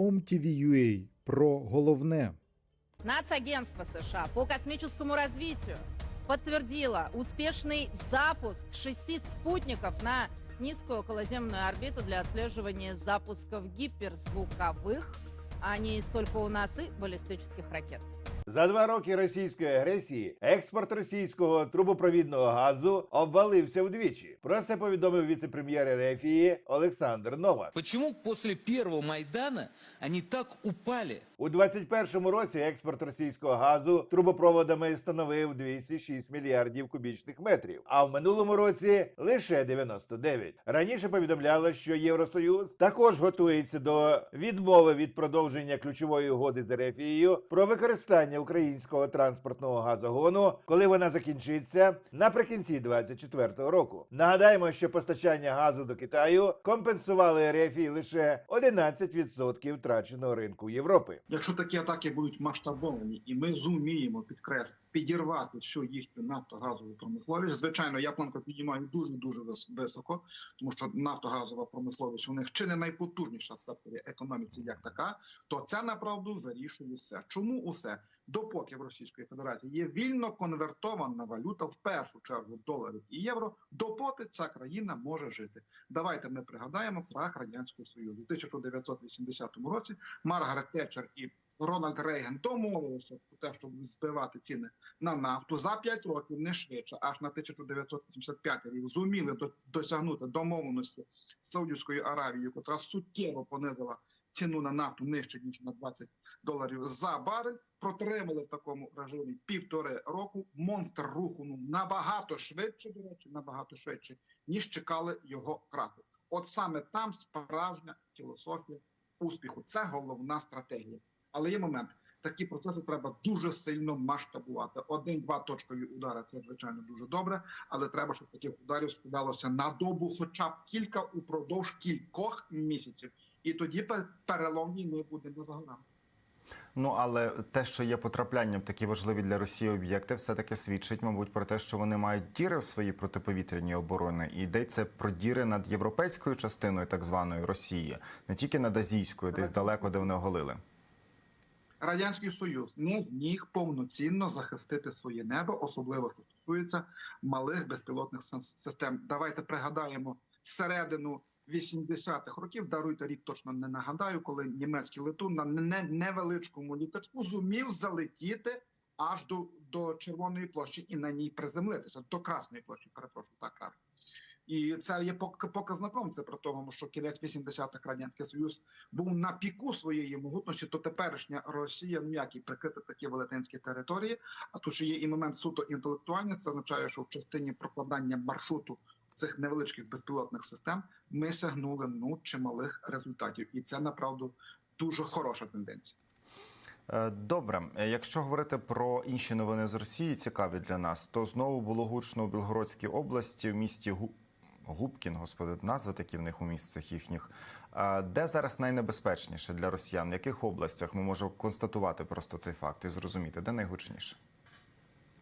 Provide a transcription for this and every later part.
OMTV.ua про головне. Нацагентство США по космическому развитию подтвердило успешный запуск шести спутников на низкую околоземную орбиту для отслеживания запусков гиперзвуковых, а не столько у нас и баллистических ракет. За два роки російської агресії експорт російського трубопровідного газу обвалився вдвічі. Про це повідомив віце-прем'єр Рефії Олександр Новак. Чому після первого Майдана вони так упали? У 21-му році експорт російського газу трубопроводами становив 206 мільярдів кубічних метрів, а в минулому році лише 99. Раніше повідомляло, що Євросоюз також готується до відмови від продовження ключової угоди з Ерефією про використання українського транспортного газогону, коли вона закінчиться наприкінці 24-го року. Нагадаємо, що постачання газу до Китаю компенсували Ерефії лише 11% втраченого ринку Європи. Якщо такі атаки будуть масштабовані, і ми зуміємо підкреслити, підірвати всю їхню нафтогазову промисловість, звичайно, я планку піднімаю дуже дуже високо, тому що нафтогазова промисловість у них чи не найпотужніша в секторі економіці, як така, то це направду вирішує все. Чому усе? Допоки в Російської Федерації є вільно конвертована валюта в першу чергу в долари і євро, допоки ця країна може жити. Давайте ми пригадаємо крах радянського союзу у 1980 році. Маргарет Тетчер і Рональд Рейган домовилися про те, щоб збивати ціни на нафту за 5 років, не швидше, аж на 1985 рік зуміли до- досягнути домовленості з Саудівською Аравією, котра суттєво понизила ціну на нафту нижче ніж на 20 доларів за барель. Протримали в такому режимі півтори року. Монстр рухнув набагато швидше, до речі, набагато швидше, ніж чекали його краху. От саме там справжня філософія успіху. Це головна стратегія. Але є момент. Такі процеси треба дуже сильно масштабувати. Один-два точкові удари це звичайно дуже добре, але треба, щоб таких ударів скидалося на добу, хоча б кілька упродовж кількох місяців. І тоді пе- перелом війни буде не за горами. Ну але те, що є потраплянням такі важливі для Росії об'єкти, все таки свідчить, мабуть, про те, що вони мають діри в своїй протиповітряній оборони. І йдеться про діри над європейською частиною так званої Росії, не тільки над азійською, десь далеко, де вони оголили. Радянський Союз не зміг повноцінно захистити своє небо, особливо що стосується малих безпілотних систем. Давайте пригадаємо середину 80-х років. Даруйте рік точно не нагадаю, коли німецький летун на невеличкому літачку зумів залетіти аж до, до Червоної площі і на ній приземлитися до Красної площі. Перепрошую, так правильно. І це є пок- показником. Це про тому, що кінець 80-х радянський союз був на піку своєї могутності, то теперішня Росія ну як і прикрити такі велетенські території. А тут ще є і момент суто інтелектуальний. Це означає, що в частині прокладання маршруту цих невеличких безпілотних систем ми сягнули ну чималих результатів, і це направду дуже хороша тенденція. Е, Добре, Е, якщо говорити про інші новини з Росії, цікаві для нас, то знову було гучно у Білгородській області в місті Гу... Губкін, господи, назви такі в них у місцях їхніх. Е, Де зараз найнебезпечніше для росіян? В яких областях ми можемо констатувати просто цей факт і зрозуміти, де найгучніше?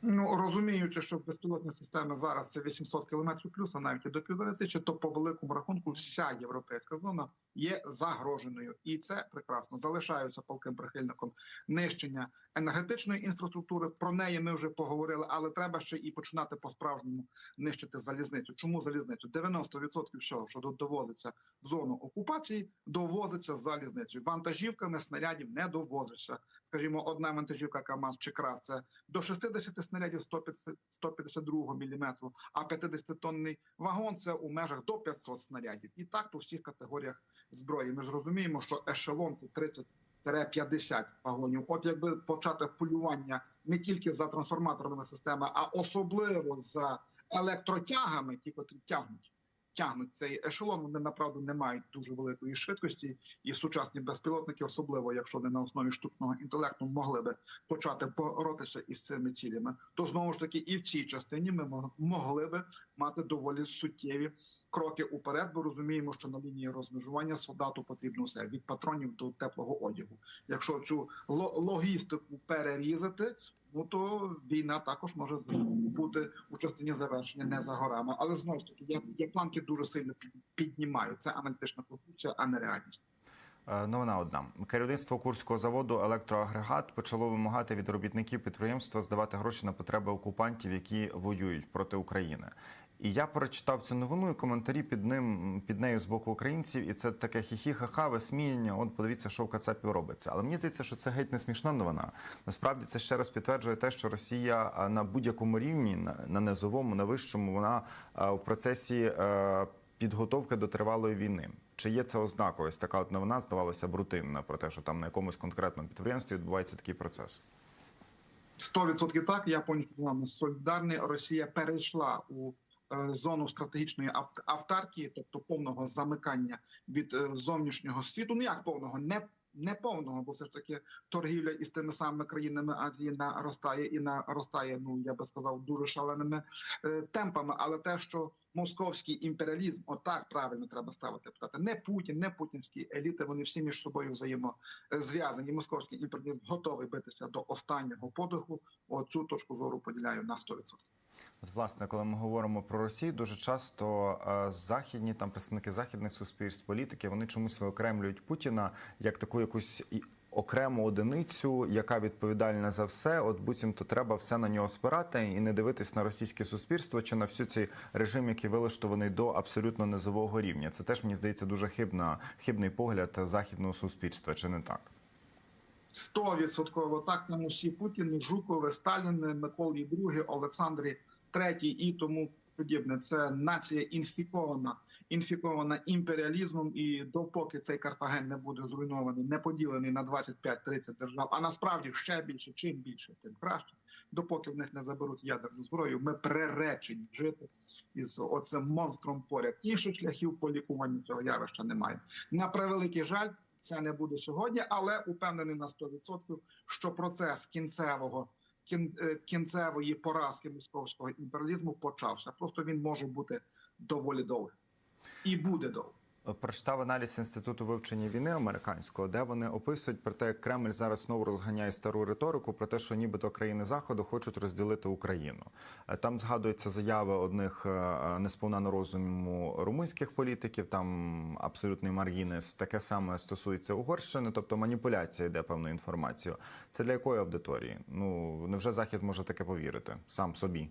Ну розуміючи, що безпілотні системи зараз це 800 кілометрів плюс, а навіть і до півтори тисячі, то по великому рахунку вся європейська зона є загроженою, і це прекрасно. Залишаюся палким прихильником нищення енергетичної інфраструктури. Про неї ми вже поговорили, але треба ще і починати по справжньому нищити залізницю. Чому залізницю? 90% всього, що до- довозиться в зону окупації, довозиться залізницею. Вантажівками снарядів не довозиться. Скажімо, одна вантажівка КАМАЗ чи КРАС – це до 60 снарядів 150, 152 мм, а 50-тонний вагон це у межах до 500 снарядів. І так по всіх категоріях зброї. Ми ж розуміємо, що ешелон це 30-50 вагонів. От якби почати полювання не тільки за трансформаторними системами, а особливо за електротягами, ті, котрі тягнуть. Тягнуть цей ешелон, вони направду не мають дуже великої швидкості, і сучасні безпілотники, особливо якщо не на основі штучного інтелекту, могли би почати боротися із цими цілями. То знову ж таки, і в цій частині ми мо- могли би мати доволі суттєві кроки уперед, бо розуміємо, що на лінії розмежування солдату потрібно все від патронів до теплого одягу. Якщо цю ло- логістику перерізати, ну то війна також може бути у частині завершення не за горами. Але знову ж таки, я, я планки дуже сильно під- піднімаю. Це аналітична конструкція, а не реальність. Е, Новина одна. Керівництво Курського заводу електроагрегат почало вимагати від робітників підприємства здавати гроші на потреби окупантів, які воюють проти України. І я прочитав цю новину і коментарі під ним під нею з боку українців, і це таке хі-хі-ха-ха, висміяння. От подивіться, що в Кацапі робиться. Але мені здається, що це геть не смішна новина. Насправді це ще раз підтверджує те, що Росія на будь-якому рівні, на, низовому, на вищому, вона в процесі е, підготовки до тривалої війни. Чи є це ознакою? Ось така от новина здавалося б рутинна про те, що там на якомусь конкретному підприємстві відбувається такий процес. 100% так, я повністю солідарний. Росія перейшла у зону стратегічної авт- автаркії, тобто повного замикання від е, зовнішнього світу. Ну як повного, не, не повного, бо все ж таки торгівля із тими самими країнами Азії наростає і наростає, ну я би сказав, дуже шаленими е, темпами. Але те, що московський імперіалізм, отак правильно треба ставити питати, не Путін, не путінські еліти, вони всі між собою взаємозв'язані. Московський імперіалізм готовий битися до останнього подиху. Оцю точку зору поділяю на 100%. От, власне, коли ми говоримо про Росію, дуже часто е, західні там представники західних суспільств, політики, вони чомусь виокремлюють Путіна як таку якусь окрему одиницю, яка відповідальна за все. От буцімто треба все на нього спирати і не дивитись на російське суспільство чи на всю цей режим, який вилаштований до абсолютно низового рівня. Це теж мені здається дуже хибна, хибний погляд західного суспільства, чи не так? Стовідсотково так нам усі Путін, Жукове, Сталін, Миколі II, Олександрі III і тому подібне. Це нація інфікована, інфікована імперіалізмом. І допоки цей Карфаген не буде зруйнований, не поділений на 25-30 держав, а насправді ще більше, чим більше, тим краще. Допоки в них не заберуть ядерну зброю, ми приречені жити із оцим монстром поряд. Інших шляхів по лікуванню цього явища немає. На превеликий жаль, це не буде сьогодні, але упевнений на 100%, що процес кінцевого кін, кінцевої поразки московського імперіалізму почався. Просто він може бути доволі довгим і буде довгим. Прочитав аналіз інституту вивчення війни американського, де вони описують про те, як Кремль зараз знову розганяє стару риторику про те, що нібито країни заходу хочуть розділити Україну. Е, Там згадуються заяви одних е, несповна на розуму румунських політиків. Там абсолютний маргінес. Таке саме стосується Угорщини, тобто маніпуляція йде певною інформацією. Це для якої аудиторії? Ну невже захід може таке повірити сам собі?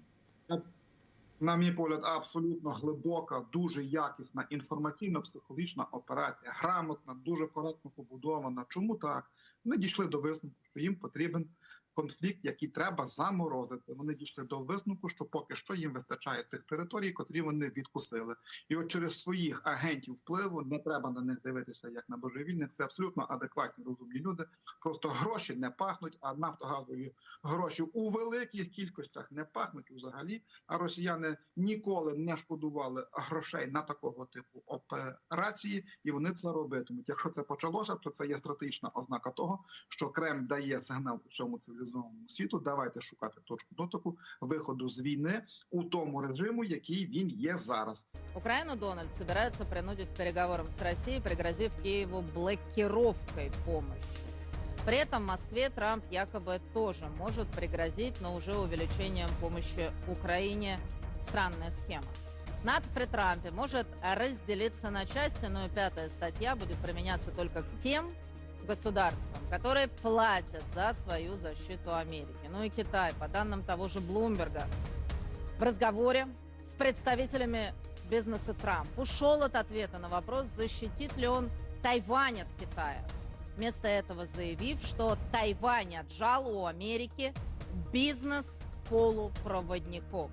На мій погляд, абсолютно глибока, дуже якісна інформаційно-психологічна операція, грамотна, дуже коректно побудована. Чому так? Вони дійшли до висновку, що їм потрібен конфлікт, який треба заморозити. Вони дійшли до висновку, що поки що їм вистачає тих територій, котрі вони відкусили. І от через своїх агентів впливу не треба на них дивитися як на божевільних. Це абсолютно адекватні розумні люди. Просто гроші не пахнуть, а нафтогазові гроші у великих кількостях не пахнуть взагалі. А росіяни ніколи не шкодували грошей на такого типу операції, і вони це робитимуть. Якщо це почалося, то це є стратегічна ознака того, що Кремль дає сигнал усьому цивілізованому світу. Давайте шукати точку дотику виходу з війни у тому режиму, який він є зараз. Украину Дональд собирается принудить к переговорам с Россией, пригрозив Киеву блокировкой помощи. При этом Москве Трамп якобы тоже может пригрозить, но уже увеличением помощи Украине. Странная схема. НАТО при Трампе может разделиться на части, но и пятая статья будет применяться только к тем государствам, которые платят за свою защиту Америки. Ну и Китай, по данным того же Блумберга, в разговоре с представителями бизнеса Трамп ушел от ответа на вопрос, защитит ли он Тайвань от Китая. Вместо этого заявив, что Тайвань отжал у Америки бизнес полупроводников.